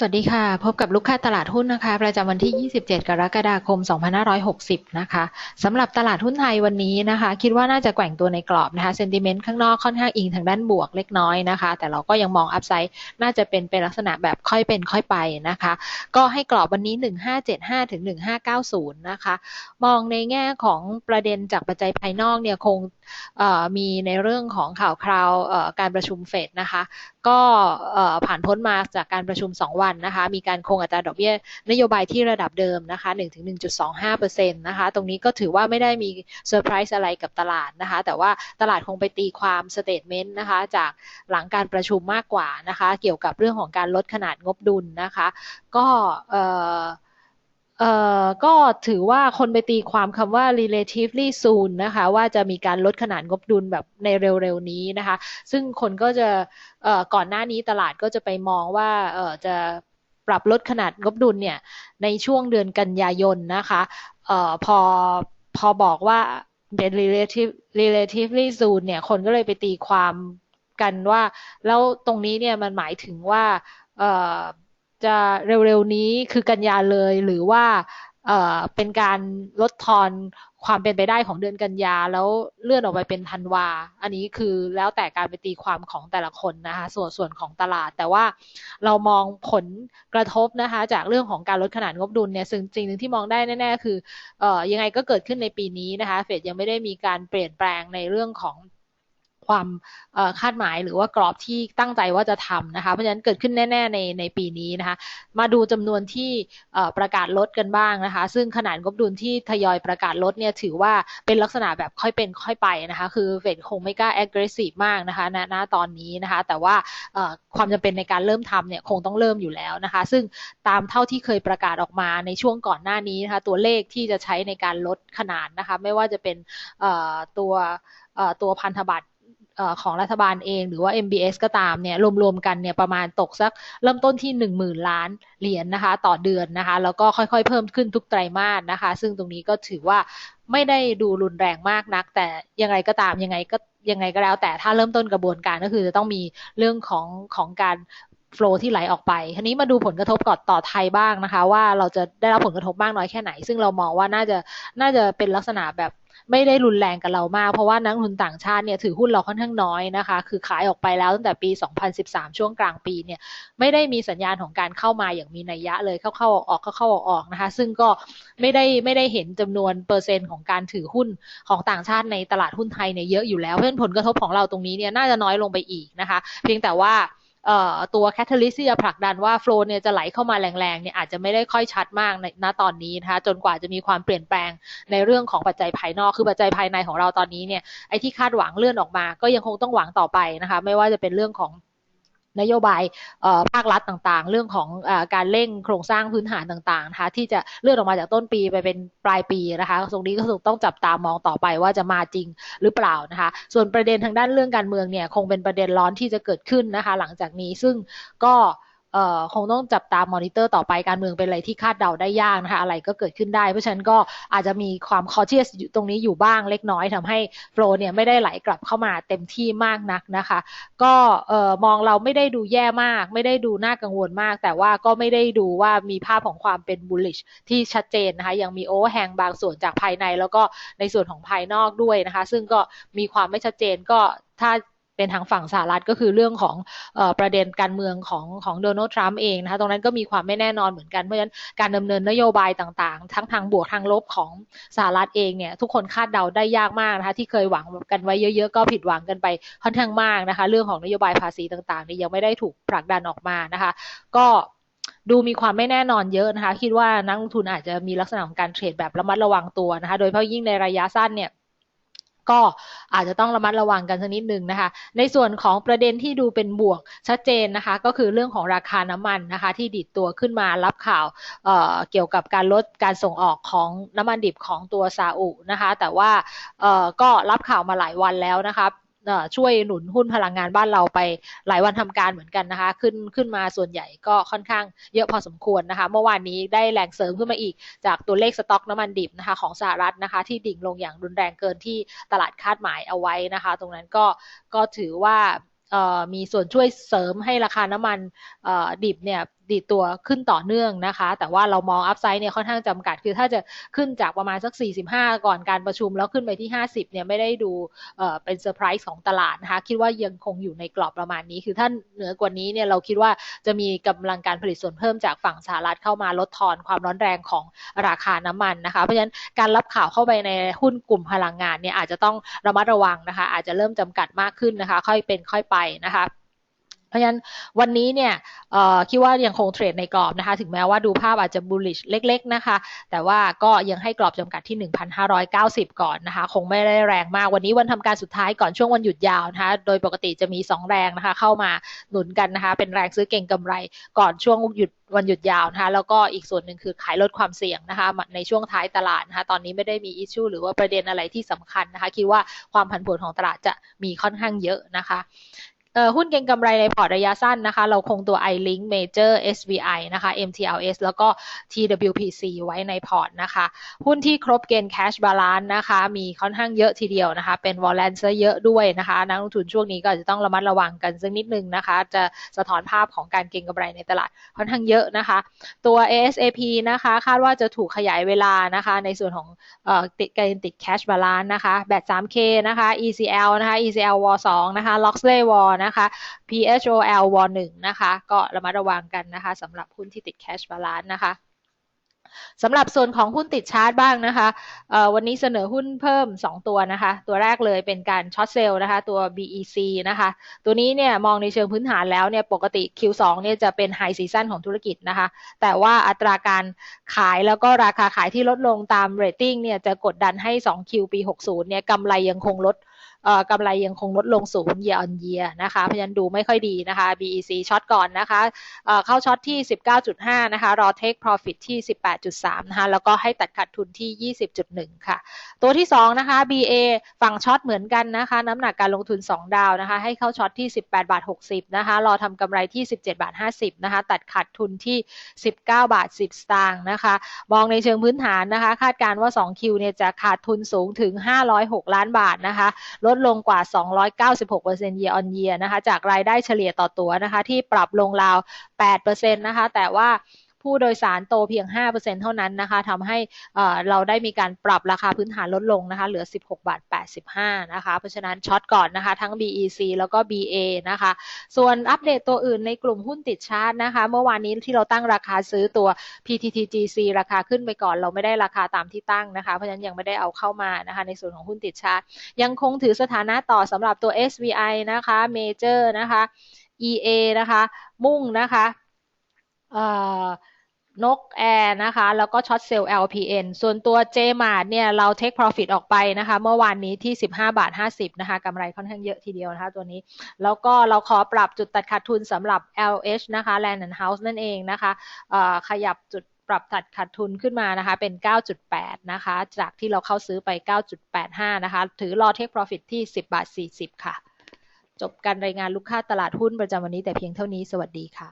สวัสดีค่ะ พบกับลูกค้าตลาดหุ้นนะคะ ประจำวันที่ 27 กรกฎาคม 2560 นะคะสำหรับตลาดหุ้นไทยวันนี้นะคะ คิดว่าน่าจะแกว่งตัวในกรอบนะคะเซนติเมนต์ข้างนอกค่อนข้างอิงทางด้านบวกเล็กน้อยนะคะ แต่เราก็ยังมองอัพไซด์น่าจะเป็นเป็นลักษณะแบบค่อยเป็นค่อยไปนะคะ ก็ให้กรอบวันนี้ 1575 ถึง 1590 นะคะ มองในแง่ของประเด็นจากปัจจัยภายนอกเนี่ยคงมีในเรื่องของข่าวคราวการประชุมเฟดนะคะ ก็ผ่านพ้นมาจากการประชุม 2 วันนะคะ มีการคงอัตราดอกเบี้ยนโยบายที่ระดับเดิมนะคะ1-1.25%นะคะ ตรงนี้ก็ถือว่าไม่ได้มีเซอร์ไพรส์อะไรกับตลาดนะคะ แต่ว่าตลาดคงไปตีความสเตทเมนต์นะคะ จากหลังการประชุมมากกว่านะคะ เกี่ยวกับเรื่องของการลดขนาดงบดุลนะคะ ก็เอ่อ ก็ถือว่าคนไปตีความคำว่า relatively soon นะคะ ว่าจะมีการลดขนาดงบดุลแบบในเร็วๆนี้นะคะ ซึ่งคนก็จะเอ่อก่อนหน้านี้ตลาดก็จะไปมองว่าเอ่อจะปรับลดขนาดงบดุลเนี่ยในช่วงเดือนกันยายนนะคะเอ่อพอพอบอกว่าเป็น relative relatively soon เนี่ยคนก็เลยไปตีความกันว่า แล้วตรงนี้เนี่ยมันหมายถึงว่าเอ่อ จะเร็วๆนี้คือกันยาเลยหรือว่าเอ่อเป็นการลดทอนความเป็นไปได้ของเดือนกันยาแล้วเลื่อนออกไปเป็นธันวา อันนี้คือแล้วแต่การไปตีความของแต่ละคนนะคะ ส่วนส่วนของตลาด แต่ว่าเรามองผลกระทบนะคะ จากเรื่องของการลดขนาดงบดุลเนี่ยซึ่งจริงหนึ่งที่มองได้แน่ๆ คือเอ่อยังไงก็เกิดขึ้นในปีนี้นะคะ เฟดยังไม่ได้มีการเปลี่ยนแปลงในเรื่องของ ความคาดหมายหรือว่ากรอบที่ตั้งใจว่าจะทำนะคะ เพราะฉะนั้นเกิดขึ้นแน่ ๆ ในในปีนี้นะคะ มาดูจำนวนที่ประกาศลดกันบ้างนะคะ ซึ่งขนาดงบดุลที่ทยอยประกาศลดเนี่ยถือว่าเป็นลักษณะแบบค่อยเป็นค่อยไปนะคะ คือเฟดคงไม่กล้า aggressive มากนะคะณณตอนนี้นะคะ แต่ว่าความจำเป็นในการเริ่มทำเนี่ยคงต้องเริ่มอยู่แล้วนะคะ ซึ่งตามเท่าที่เคยประกาศออกมาในช่วงก่อนหน้านี้นะคะตัวเลขที่จะใช้ในการลดขนาดนะคะ ไม่ว่าจะเป็นตัวตัวพันธบัตร ของรัฐบาลเอง หรือว่า MBS ก็ตามเนี่ยรวมๆกันเนี่ยประมาณตกสักเริ่มต้นที่ 1 0,000 ล้านเหรียญนนะคะ ต่อเดือนนะคะ แล้วก็ค่อยๆ เพิ่มขึ้นทุกไตรมาสนะคะ ซึ่งตรงนี้ก็ถือว่าไม่ได้ดูรุนแรงมากนัก แต่ยังไงก็ตามยังไงก็ยังไงก็แล้ว แต่ถ้าเริ่มต้นกระบวนการก็คือจะต้องมีเรื่องของของการโฟล์ที่ไหลออกไปทีนี้มาดูผลกระทบก่อนต่อไทยบ้างนะคะ ว่าเราจะได้รับผลกระทบมากน้อยแค่ไหน ซึ่งเรามองว่าน่าจะน่าจะเป็นลักษณะแบบ ไม่ได้รุนแรงกับเรามาก เพราะว่านักทุนต่างชาติเนี่ยถือหุ้นเราค่อนข้างน้อยนะคะ คือขายออกไปแล้วตั้งแต่ปี 2013 ช่วงกลางปีเนี่ยไม่ได้มีสัญญาณของการเข้ามาอย่างมีนัยยะเลยเข้าเข้าออกเข้าเข้าออกออกนะคะ ซึ่งก็ไม่ได้ไม่ได้เห็นจำนวนเปอร์เซ็นต์ของการถือหุ้นของต่างชาติในตลาดหุ้นไทยเนี่ยเยอะอยู่แล้วเพราะฉะนั้นผลกระทบของเราตรงนี้เนี่ยน่าจะน้อยลงไปอีกนะคะ เพียงแต่ว่า ตัวแคทเทอลิสที่จะผลักดันว่าโฟลเนี่ยจะไหลเข้ามาแรงๆเนี่ยอาจจะไม่ได้ค่อยชัดมากในณตอนนี้นะคะจนกว่าจะมีความเปลี่ยนแปลงในเรื่องของปัจจัยภายนอกคือปัจจัยภายในของเราตอนนี้เนี่ยไอ้ที่คาดหวังเลื่อนออกมา ก็ยังคงต้องหวังต่อไปนะคะ ไม่ว่าจะเป็นเรื่องของ นโยบายภาครัฐต่างๆ เรื่องของอการเร่งโครงสร้างพื้นฐานต่างๆนะคะที่จะเลื่อนออกมาจากต้นปีไปเป็นปลายปีนะคะตรงนี้ก็ต้องจับตามองต่อไปว่าจะมาจริงหรือเปล่านะคะส่วนประเด็นทางด้านเรื่องการเมืองเนี่ยคงเป็นประเด็นร้อนที่จะเกิดขึ้นนะคะหลังจากนี้ซึ่งก็ เอ่อคงต้องจับตามอนิเตอร์ต่อไปการเมืองเป็นอะไรที่คาดเดาได้ยากนะคะอะไรก็เกิดขึ้นได้ เพราะฉะนั้นก็อาจจะมีความคอเชียสตรงนี้อยู่บ้างเล็กน้อยทำให้โฟลเนี่ยไม่ได้ไหลกลับเข้ามาเต็มที่มากนักนะคะ ก็เอ่อมองเราไม่ได้ดูแย่มาก ไม่ได้ดูน่ากังวลมาก แต่ว่าก็ไม่ได้ดูว่ามีภาพของความเป็นบูลลิชที่ชัดเจนนะคะยังมีโอเวอร์แฮงบางส่วนจากภายใน แล้วก็ในส่วนของภายนอกด้วยนะคะ ซึ่งก็มีความไม่ชัดเจนก็ถ้า เป็นทางฝั่งสหรัฐก็คือเรื่องของอประเด็นการเมืองของของโดนัลด์ทรัมป์เองนะคะตรงนั้นก็มีความไม่แน่นอนเหมือนกันเพราะฉะนั้นการดำเนินนโยบายต่างๆ ทั้งทางบวกทางลบของสหรัฐเองเนี่ยทุกคนคาดเดาได้ยากมากนะคะที่เคยหวังกันไว้เยอะๆ ก็ผิดหวังกันไปค่อนข้างมากนะคะ เรื่องของนโยบายภาษีต่างๆนี่ยังไม่ได้ถูกผลักดันออกมานะคะ ก็ดูมีความไม่แน่นอนเยอะนะคะ คิดว่านักลงทุนอาจจะมีลักษณะของการเทรดแบบระมัดระวังตัวนะคะ โดยเฉพาะยิ่งในระยะสั้นเนี่ย ก็อาจจะต้องระมัดระวังกันสักนิดนึงนะคะ ในส่วนของประเด็นที่ดูเป็นบวกชัดเจนนะคะ ก็คือเรื่องของราคาน้ำมันนะคะ ที่ดิดตัวขึ้นมารับข่าวเเกี่ยวกับการลดการส่งออกของน้ำมันดิบของตัวซาอุนะคะ แต่ว่าก็รับข่าวมาหลายวันแล้วนะคะ ช่วยหนุนหุ้นพลังงานบ้านเราไปหลายวันทำการเหมือนกันนะคะ ขึ้นขึ้นมาส่วนใหญ่ก็ค่อนข้างเยอะพอสมควรนะคะ เมื่อวานนี้ได้แรงเสริมขึ้นมาอีกจากตัวเลขสต็อกน้ำมันดิบนะคะของสหรัฐนะคะ ที่ดิ่งลงอย่างรุนแรงเกินที่ตลาดคาดหมายเอาไว้นะคะ ตรงนั้นก็ก็ถือว่ามีส่วนช่วยเสริมให้ราคาน้ำมันดิบเนี่ย ดีตัวขึ้นต่อเนื่องนะคะ แต่ว่าเรามองอัพไซด์เนี่ยค่อนข้างจำกัด คือถ้าจะขึ้นจากประมาณสัก 45 ก่อนการประชุมแล้วขึ้นไปที่ 50 เนี่ยไม่ได้ดูเอ่อเป็นเซอร์ไพรส์ของตลาดนะคะ คิดว่ายังคงอยู่ในกรอบประมาณนี้ คือถ้าเหนือกว่านี้เนี่ยเราคิดว่าจะมีกำลังการผลิตส่วนเพิ่มจากฝั่งสหรัฐเข้ามาลดทอนความร้อนแรงของราคาน้ำมันนะคะ เพราะฉะนั้นการรับข่าวเข้าไปในหุ้นกลุ่มพลังงานเนี่ยอาจจะต้องระมัดระวังนะคะ อาจจะเริ่มจำกัดมากขึ้นนะคะ ค่อยเป็นค่อยไปนะคะ เพราะฉะนั้นวันนี้เนี่ยคิดว่ายังคงเทรดในกรอบนะคะ ถึงแม้ว่าดูภาพอาจจะ bullish เล็ก ๆ นะคะ แต่ว่าก็ยังให้กรอบจำกัดที่ 1,590 ก่อนนะคะ คงไม่ได้แรงมาก วันนี้วันทำการสุดท้ายก่อนช่วงวันหยุดยาวนะคะ โดยปกติจะมี 2 แรงนะคะ เข้ามาหนุนกันนะคะ เป็นแรงซื้อเก่งกำไรก่อนช่วงหยุดวันหยุดยาวนะคะแล้วก็อีกส่วนหนึ่งคือขายลดความเสี่ยงนะคะ ในช่วงท้ายตลาดนะคะ ตอนนี้ไม่ได้มีอิชชูหรือว่าประเด็นอะไรที่สำคัญนะคะ คิดว่าความผันผวนของตลาดจะมีค่อนข้างเยอะนะคะ หุ้นเก็งกำไรในพอร์ตระยะสั้นนะคะ เราคงตัว iLink Major SVI นะคะ MTLS แล้วก็ TWPC ไว้ในพอร์ตนะคะ หุ้นที่ครบเกณฑ์ cash balance นะคะ มีค่อนข้างเยอะทีเดียวนะคะ เป็น v o l a n c e เยอะด้วยนะคะ นักลงทุนช่วงนี้ก็จะต้องระมัดระวังกันสักนิดนึงนะคะ จะสะท้อนภาพของการเก็งกำไรในตลาดค่อนข้างเยอะนะคะ ตัว ASAP นะคะ คาดว่าจะถูกขยายเวลานะคะ ในส่วนของติดการติด cash balance นะคะ แบต 3K นะคะ ECL นะคะ ECL w 2นะคะ Loxley w นะคะ PHOL w 1นะคะ ก็ระมัดระวังกันนะคะสำหรับหุ้นที่ติด cash balance นะคะสำหรับส่วนของหุ้นติดชาร์จบ้างนะคะวันนี้เสนอหุ้นเพิ่ม 2 ตัวนะคะ ตัวแรกเลยเป็นการช็อตเซลล์นะคะ ตัว BEC นะคะ ตัวนี้เนี่ยมองในเชิงพื้นฐานแล้วเนี่ยปกติ Q2 เนี่ยจะเป็นไฮซีซันของธุรกิจนะคะ แต่ว่าอัตราการขายแล้วก็ราคาขายที่ลดลงตามเรตติ้งเนี่ยจะกดดันให้ 2Q ปี 60 เนี่ยกำไรยังคงลด กำไรยังคงลดลงสูง year on year นะคะ เพราะฉะนั้นดูไม่ค่อยดีนะคะ BEC ช็อตก่อนนะคะเข้าช็อตที่ 19.5 นะคะ รอ take profit ที่ 18.3 นะคะ แล้วก็ให้ตัดขาดทุนที่ 20.1 ค่ะ ตัวที่ 2 นะคะ BA ฝั่งช็อตเหมือนกันนะคะ น้ำหนักการลงทุน 2 ดาวนะคะ ให้เข้าช็อตที่ 18 บาท 60 นะคะ รอทำกำไรที่ 17 บาท 50 นะคะ ตัดขาดทุนที่ 19 บาท 10 สตางค์นะคะ มองในเชิงพื้นฐานนะคะ คาดการว่า 2Q เนี่ยจะขาดทุนสูงถึง 506 ล้านบาทนะคะ ลดลงกว่า 296% year on year นะคะ จากรายได้เฉลี่ยต่อตัวนะคะ ที่ปรับลงราว 8%นะคะ แต่ว่า ผู้โดยสารโตเพียง 5%เท่านั้นนะคะทำให้เราได้มีการปรับราคาพื้นฐานลดลงนะคะเหลือ 16 บาท 85 นะคะ เพราะฉะนั้นช็อตก่อนนะคะ ทั้ง BEC แล้วก็ BA นะคะ ส่วนอัปเดตตัวอื่นในกลุ่มหุ้นติดชาร์ตนะคะ เมื่อวานนี้ที่เราตั้งราคาซื้อตัว PTTGC ราคาขึ้นไปก่อน เราไม่ได้ราคาตามที่ตั้งนะคะ เพราะฉะนั้นยังไม่ได้เอาเข้ามานะคะ ในส่วนของหุ้นติดชาร์ตยังคงถือสถานะต่อสำหรับตัว SVI นะคะ Major นะคะ EA นะคะ มุ่งนะคะ นกแอร์นะคะ แล้วก็ช็อตเซลล์ LPN ส่วนตัว j m a r t เนี่ยเราเทค profit ออกไปนะคะ เมื่อวานนี้ที่ 15 บาท 50 นะคะกำไรค่อนข้างเยอะทีเดียวนะคะตัวนี้ แล้วก็เราขอปรับจุดตัดขาดทุนสำหรับ LH นะคะ Land and House นั่นเองนะคะขยับจุดปรับตัดขาดทุนขึ้นมานะคะ เป็น 9.8 นะคะ จากที่เราเข้าซื้อไป 9.85 นะคะ ถือรอเทค profit ที่ 10 บาท 40 ค่ะ จบการรายงานลูกค้าตลาดหุ้นประจำวันนี้แต่เพียงเท่านี้ สวัสดีค่ะ